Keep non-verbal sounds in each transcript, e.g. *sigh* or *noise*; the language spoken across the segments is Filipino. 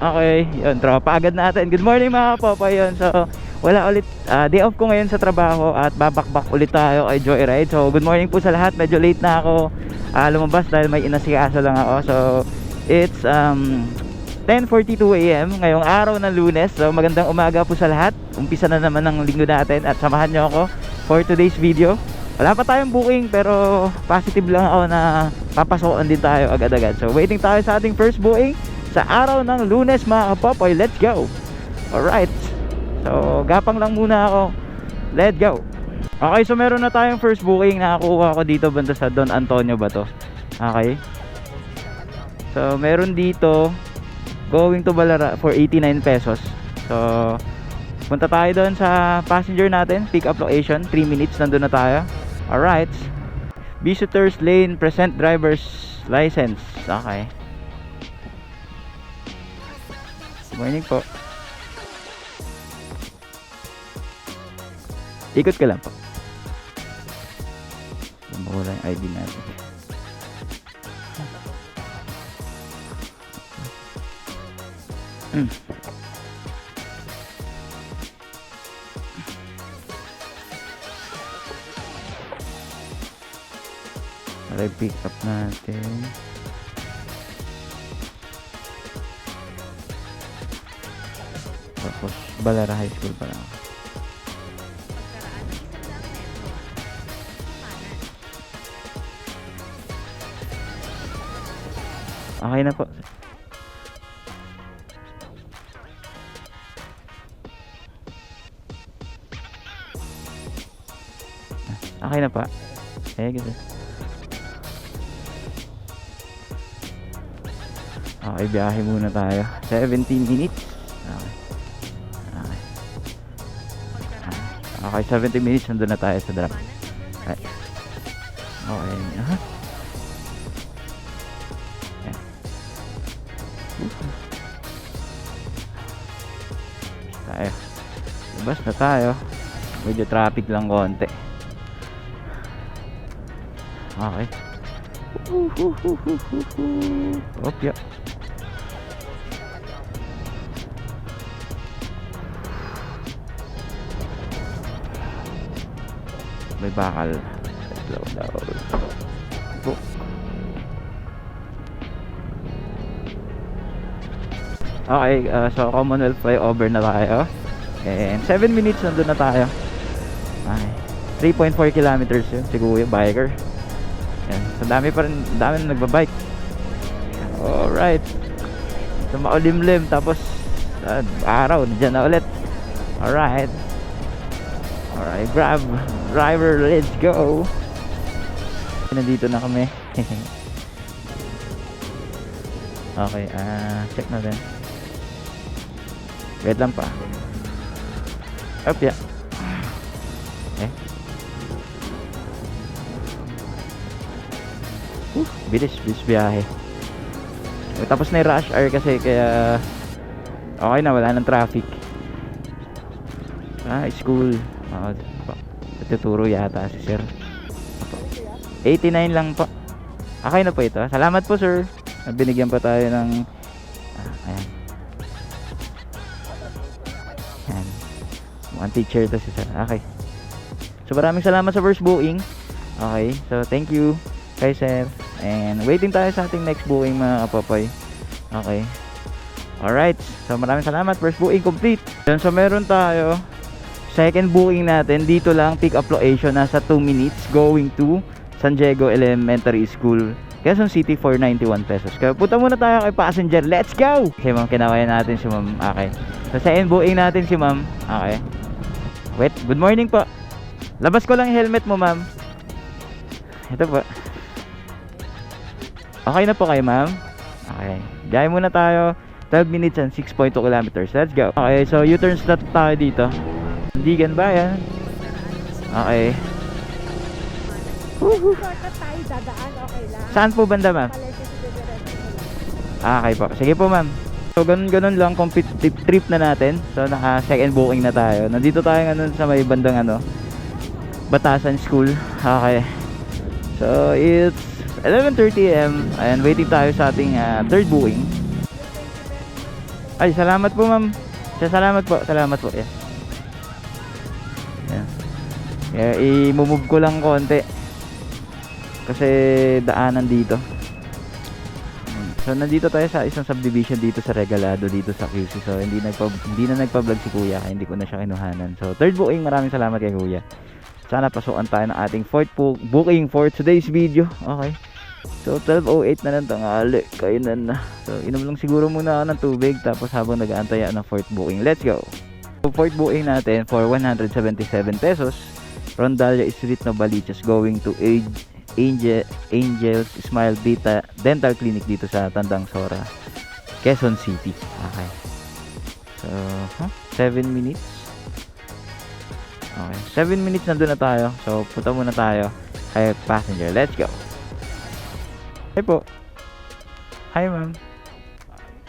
Okay, yun, tropa agad natin. Good morning mga kapopoy yun. So, wala ulit, ah, day off ko ngayon sa trabaho at babakbak ulit tayo kay Joyride. So, good morning po sa lahat. Medyo late na ako ah, lumabas dahil may inasikaso lang ako. So, it's um, 10.42 a.m. ngayong araw ng lunes. So, magandang umaga po sa lahat. Umpisa na naman ng linggo natin at samahan nyo ako for today's video. Wala pa tayong booking pero positive lang ako na papasokan din tayo agad-agad. So, waiting tayo sa ating first booking sa araw ng lunes mga kapopoy. Let's go! Alright. So, gapang lang muna ako. Let's go! Okay, so meron na tayong first booking. Nakakuha ko dito banda sa Don Antonio ba to? Okay. So, meron dito going to Balara for 89 pesos. So, punta tayo doon sa passenger natin. Pick up location. 3 minutes nandun na tayo. Alright. Visitors lane, present driver's license. Okay. Morning po. Ikot ka lang po. Mawala yung ID natin. Mm. Try pick up natin. Tapos, Balara High School pa lang. Okay na po. Okay na pa. Eh, gitu. Okay, biyahe muna tayo. 17 minutes. Okay. Okay, 17 minutes. Nandun na tayo sa drop. Okay. Okay. Aha. Ayan. Tayo. Labas na tayo. Medyo traffic lang konti. Okay. Opya. May bakal. Slow down. Book. Okay, uh, so Commonwealth flyover na tayo. And 7 minutes nandun na tayo. Ay, 3.4 kilometers yun. Siguro yung biker. Yan. So dami pa rin, dami na nagbabike. Alright. So maulimlim tapos uh, araw, dyan na ulit. Alright. Alright, grab driver, let's go. Nandito na kami. *laughs* okay, ah, check natin. Wait lang pa. Up, yeah. Eh. Uh, bilis, bilis biyahe. Eh, Tapos na rush hour kasi kaya okay na, wala nang traffic. Ah, school. Ah, tuturo yata si sir. 89 lang po. Okay na po ito. Salamat po sir. Binigyan pa tayo ng ah, ayan. Ayan. Mukhang teacher to si sir. Okay. So maraming salamat sa first booking. Okay. So thank you kay sir. And waiting tayo sa ating next booking mga kapopoy. Okay. Alright. So maraming salamat. First booking complete. Then, so meron tayo second booking natin dito lang pick up location nasa 2 minutes going to San Diego Elementary School Quezon City for 91 pesos. Kaya punta muna tayo kay passenger. Let's go! Okay ma'am kinawayan natin si ma'am. Okay. So second booking natin si ma'am. Okay. Wait good morning po. Labas ko lang helmet mo ma'am. Ito po. Okay na po kayo ma'am? Okay. Biyahe muna tayo. 12 minutes and 6.2 kilometers. Let's go. Okay so U-turn start tayo dito Digan ba yan? Okay. Shortcut tayo dadaan, okay lang. Saan po banda ma'am? Ah, okay po. Sige po ma'am. So ganun-ganun lang complete trip, na natin. So naka second booking na tayo. Nandito tayo ngayon sa may bandang ano Batasan School. Okay. So it's 11:30 AM and waiting tayo sa ating ah, third booking. Ay, salamat po, ma'am. Salamat po. Salamat po. Yan. Kaya i-move ko lang konti. Kasi daanan dito. So nandito tayo sa isang subdivision dito sa Regalado dito sa QC. So hindi nagpa hindi na nagpa-vlog si Kuya hindi ko na siya kinuhanan. So third booking, maraming salamat kay Kuya. Sana pasukan tayo ng ating fourth book, booking for today's video. Okay. So 12.08 na lang tangali. Kainan na. So inom lang siguro muna ako ng tubig tapos habang nag-aantay ng fourth booking. Let's go. So fourth booking natin for 177 pesos. Rondalia Street Novaliches going to Age Angel Angels Smile Dita Dental Clinic dito sa Tandang Sora, Quezon City. Okay. So, huh? 7 minutes. Okay. 7 minutes nandun na tayo. So, punta muna tayo kay passenger. Let's go. Hi po. Hi, ma'am.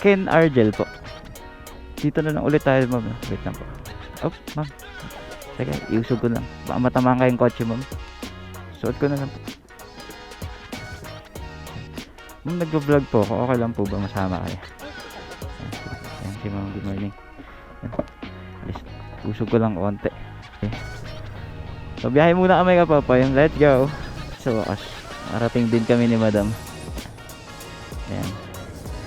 Ken Argel po. Dito na lang ulit tayo, ma'am. Wait lang po. Oh, ma'am. Teka, iusog ko lang. Baka matamaan kayong kotse, ma'am. Suot ko na lang. Ma'am, nag-vlog po ako. Okay lang po ba masama kayo? Ayan, si ma'am. Good morning. Alis. Usog ko lang konti. Okay. So, biyahe muna kami kapapayon. Let's go. So, wakas. Marating din kami ni madam. Ayan.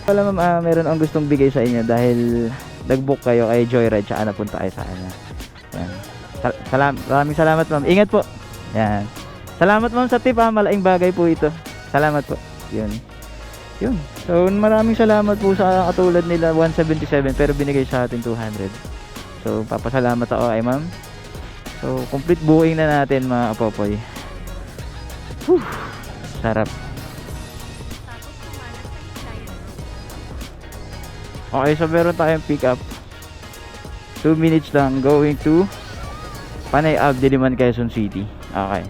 Wala ma'am, ah, meron ang gustong bigay sa inyo dahil nag-book kayo kay Joyride tsaka napunta kayo sa kanya. Ayan. Sa- salam maraming salamat ma'am. Ingat po. Ayan. Salamat ma'am sa tip ha. Malaking bagay po ito. Salamat po. Yun. Yun. So maraming salamat po sa katulad nila 177 pero binigay sa atin 200. So papasalamat ako kay ma'am. So complete booking na natin mga apopoy. Whew. Sarap. Okay, so meron tayong pick up. 2 minutes lang going to Panay Ave, Diliman, Quezon City. Okay.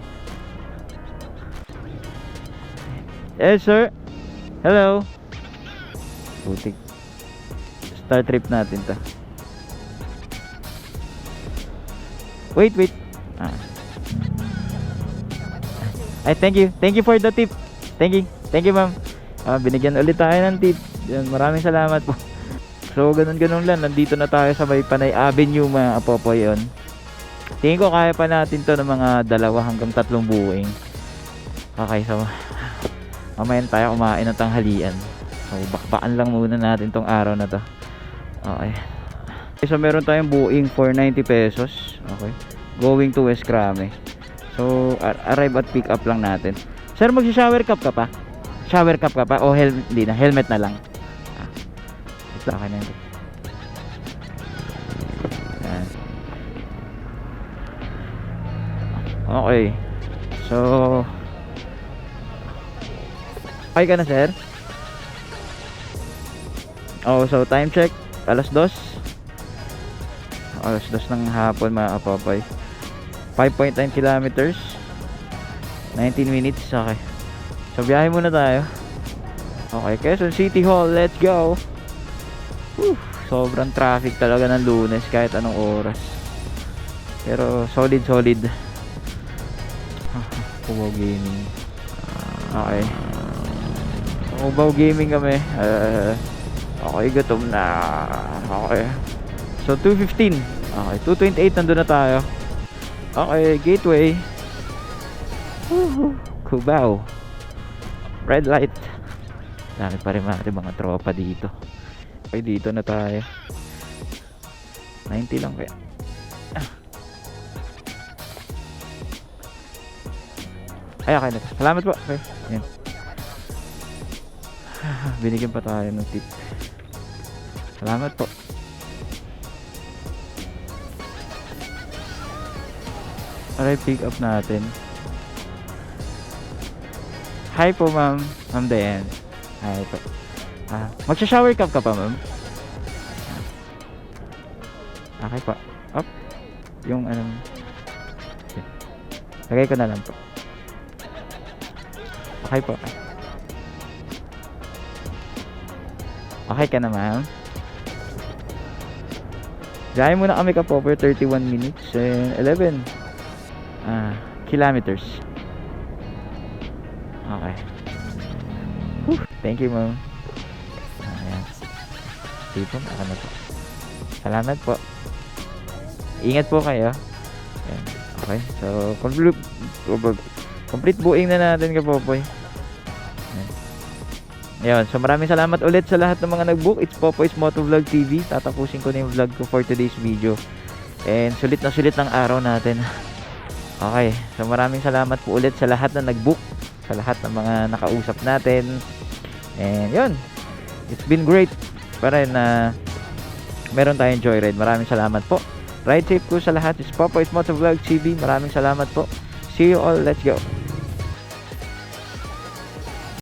Yes, sir. Hello. Butik. Star trip natin to. Wait, wait. Ah. Ay, thank you. Thank you for the tip. Thank you. Thank you, ma'am. Ah, binigyan ulit tayo ng tip. Yan, maraming salamat po. So, ganun-ganun lang. Nandito na tayo sa may Panay Avenue, mga apopoy yun. Tingin ko kaya pa natin to ng mga dalawa hanggang tatlong buwing. Okay, so *laughs* mamayan tayo kumain ng tanghalian. So, bakbakan lang muna natin tong araw na to. Okay. Okay, so meron tayong buwing for 90 pesos. Okay. Going to West Crame. So, ar- arrive at pick up lang natin. Sir, magsi-shower cap ka pa? Shower cap ka pa? O hel hindi na, helmet na lang. Ah. Akin na yun. Okay. So, okay ka na, sir? Oh, so time check. Alas dos. Alas dos ng hapon, mga kapapay. 5.9 kilometers. 19 minutes. Okay. So, biyahe muna tayo. Okay, Quezon City Hall. Let's go. Whew, sobrang traffic talaga ng lunes kahit anong oras. Pero solid solid. Kubaw Gaming. Okay. Kubaw Gaming kami. Uh, okay, gutom na. Okay. So 215. Okay, 228 nandun na tayo. Okay, gateway. Woohoo. Cubao. Red light. Dami pa rin mga, mga tropa dito. Okay, dito na tayo. 90 lang kaya. Ah. Ay, okay na. Salamat po. Okay. Yan. *laughs* Binigyan pa tayo ng tip. Salamat po. Aray, pick up natin. Hi po, ma'am. Ma'am Dayan. Hi po. Ah, magsha-shower cap ka pa, ma'am? Okay pa. Up. Yung anong... Lagay ko na lang po. Okay po. Okay ka na, ma'am? Gaya muna kami ka po for 31 minutes and 11 ah, kilometers. Okay. Whew, thank you, ma'am. Ayan. Tipo, ako na po. Salamat po. Ingat po kayo. Okay, so complete, complete buing na natin ka Popoy. Ayan. Ayan, so maraming salamat ulit sa lahat ng mga nag-book. It's Popoy's Motovlog TV. Tatapusin ko na yung vlog ko for today's video. And sulit na sulit ng araw natin. *laughs* Okay, so maraming salamat po ulit sa lahat na nag-book. Sa lahat ng mga nakausap natin. And yun, it's been great pa rin na meron tayong joyride. Maraming salamat po. Ride safe po sa lahat. It's Popoy's Motovlog TV. Maraming salamat po. See you all. Let's go.